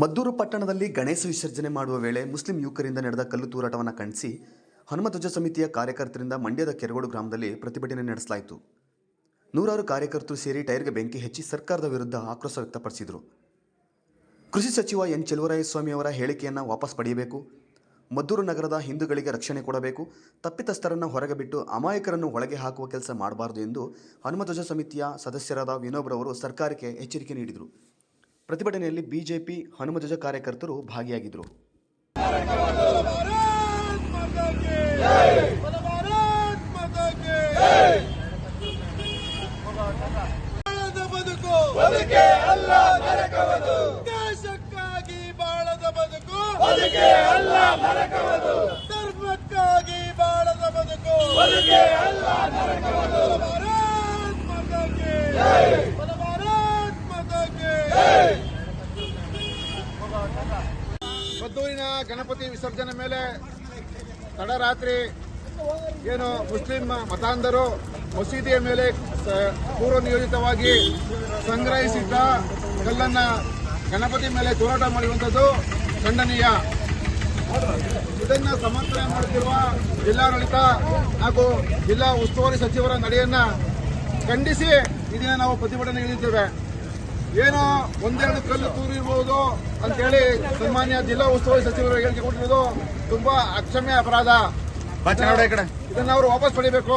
ಮದ್ದೂರು ಪಟ್ಟಣದಲ್ಲಿ ಗಣೇಶ ವಿಸರ್ಜನೆ ಮಾಡುವ ವೇಳೆ ಮುಸ್ಲಿಂ ಯುವಕರಿಂದ ನಡೆದ ಕಲ್ಲು ತೂರಾಟವನ್ನು ಖಂಡಿಸಿ ಹನುಮಧ್ವಜ ಸಮಿತಿಯ ಕಾರ್ಯಕರ್ತರಿಂದ ಮಂಡ್ಯದ ಕೆರಗೋಡು ಗ್ರಾಮದಲ್ಲಿ ಪ್ರತಿಭಟನೆ ನಡೆಸಲಾಯಿತು. ನೂರಾರು ಕಾರ್ಯಕರ್ತರು ಸೇರಿ ಟೈರ್ಗೆ ಬೆಂಕಿ ಹಚ್ಚಿ ಸರ್ಕಾರದ ವಿರುದ್ಧ ಆಕ್ರೋಶ ವ್ಯಕ್ತಪಡಿಸಿದರು. ಕೃಷಿ ಸಚಿವ ಎನ್. ಚೆಲುವರಾಯಸ್ವಾಮಿ ಅವರ ಹೇಳಿಕೆಯನ್ನು ವಾಪಸ್ ಪಡೆಯಬೇಕು. ಮದ್ದೂರು ನಗರದ ಹಿಂದೂಗಳಿಗೆ ರಕ್ಷಣೆ ಕೊಡಬೇಕು. ತಪ್ಪಿತಸ್ಥರನ್ನು ಹೊರಗೆ ಬಿಟ್ಟು ಅಮಾಯಕರನ್ನು ಒಳಗೆ ಹಾಕುವ ಕೆಲಸ ಮಾಡಬಾರದು ಎಂದು ಹನುಮಧ್ವಜ ಸಮಿತಿಯ ಸದಸ್ಯರಾದ ವಿನೋಬ್ರವರು ಸರ್ಕಾರಕ್ಕೆ ಎಚ್ಚರಿಕೆ ನೀಡಿದರು. ಪ್ರತಿಭಟನೆಯಲ್ಲಿ ಬಿಜೆಪಿ ಹನುಮಧ್ವಜ ಕಾರ್ಯಕರ್ತರು ಭಾಗಿಯಾಗಿದ್ದರು ದೇಶಕ್ಕಾಗಿ ಬಾಳದ ಬದುಕು. ಮದ್ದೂರಿನ ಗಣಪತಿ ವಿಸರ್ಜನೆ ಮೇಲೆ ತಡರಾತ್ರಿ ಏನು ಮುಸ್ಲಿಂ ಮತಾಂಧರು ಮಸೀದಿಯ ಮೇಲೆ ಪೂರ್ವನಿಯೋಜಿತವಾಗಿ ಪೂರ್ವ ನಿಯೋಜಿತವಾಗಿ ಸಂಗ್ರಹಿಸಿದ್ದ ಕಲ್ಲನ್ನ ಗಣಪತಿ ಮೇಲೆ ತೋರಾಟ ಮಾಡಿರುವಂಥದ್ದು ಖಂಡನೀಯ. ಇದನ್ನ ಸಮರ್ಥನೆ ಮಾಡುತ್ತಿರುವ ಜಿಲ್ಲಾಡಳಿತ ಹಾಗೂ ಜಿಲ್ಲಾ ಉಸ್ತುವಾರಿ ಸಚಿವರ ನಡೆಯನ್ನ ಖಂಡಿಸಿ ಇದನ್ನ ದಿನ ನಾವು ಪ್ರತಿಭಟನೆ ಇಳಿದ್ದೇವೆ ಏನೋ ಒಂದೆರಡು ಕಲ್ಲು ತೂರಿರ್ಬೋದು ಅಂತೇಳಿ ಸನ್ಮಾನ್ಯ ಜಿಲ್ಲಾ ಉಸ್ತುವಾರಿ ಸಚಿವರು ಹೇಳಿಕೆ ಕೊಟ್ಟಿರೋದು ತುಂಬಾ ಅಕ್ಷಮ್ಯ ಅಪರಾಧ. ಇದನ್ನ ಅವರು ವಾಪಸ್ ಪಡಿಬೇಕು.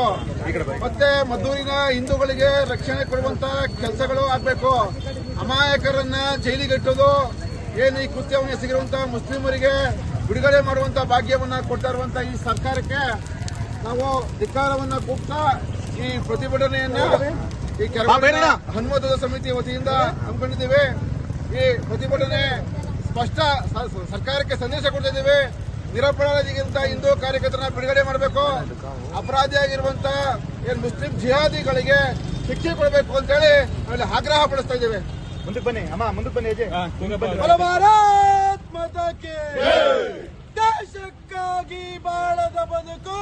ಮತ್ತೆ ಮದ್ದೂರಿನ ಹಿಂದೂಗಳಿಗೆ ರಕ್ಷಣೆ ಕೊಡುವಂತ ಕೆಲಸಗಳು ಆಗ್ಬೇಕು. ಅಮಾಯಕರನ್ನ ಜೈಲಿಗಟ್ಟೋದು ಏನು ಈ ಕೃತ್ಯವನ್ನು ಎಸಗಿರುವಂತ ಮುಸ್ಲಿಮರಿಗೆ ಬಿಡುಗಡೆ ಮಾಡುವಂತ ಭಾಗ್ಯವನ್ನ ಕೊಡ್ತಾ ಇರುವಂತ ಈ ಸರ್ಕಾರಕ್ಕೆ ನಾವು ಧಿಕ್ಕಾರವನ್ನ ಕೂಗ್ತಾ ಈ ಪ್ರತಿಭಟನೆಯನ್ನ ಈ ಕೆಲವೊಂದು ಸಮಿತಿ ವತಿಯಿಂದ ಹಮ್ಮಿಕೊಂಡಿದ್ದೇವೆ. ಈ ಪ್ರತಿಭಟನೆ ಸ್ಪಷ್ಟ ಸರ್ಕಾರಕ್ಕೆ ಸಂದೇಶ ಕೊಡ್ತಿದ್ದೇವೆ. ನಿರಪರಾಧಿಗಿಂತ ಹಿಂದೂ ಕಾರ್ಯಕರ್ತರನ್ನ ಬಿಡುಗಡೆ ಮಾಡಬೇಕು. ಅಪರಾಧಿಯಾಗಿರುವಂತ ಏನ್ ಮುಸ್ಲಿಂ ಜಿಹಾದಿಗಳಿಗೆ ಶಿಕ್ಷೆ ಕೊಡಬೇಕು ಅಂತ ಹೇಳಿ ನಾವಲ್ಲಿ ಆಗ್ರಹ ಪಡಿಸ್ತಾ ಇದ್ದೇವೆ. ಮುಂದಕ್ಕೆ ಬನ್ನಿ. ಅಮ್ಮ ಮುಂದಕ್ಕೆ ಬನ್ನಿ ಅಜಯ್. ಭಾರತ್ ದೇಶಕ್ಕಾಗಿ ಬಾಳದ ಬದುಕು.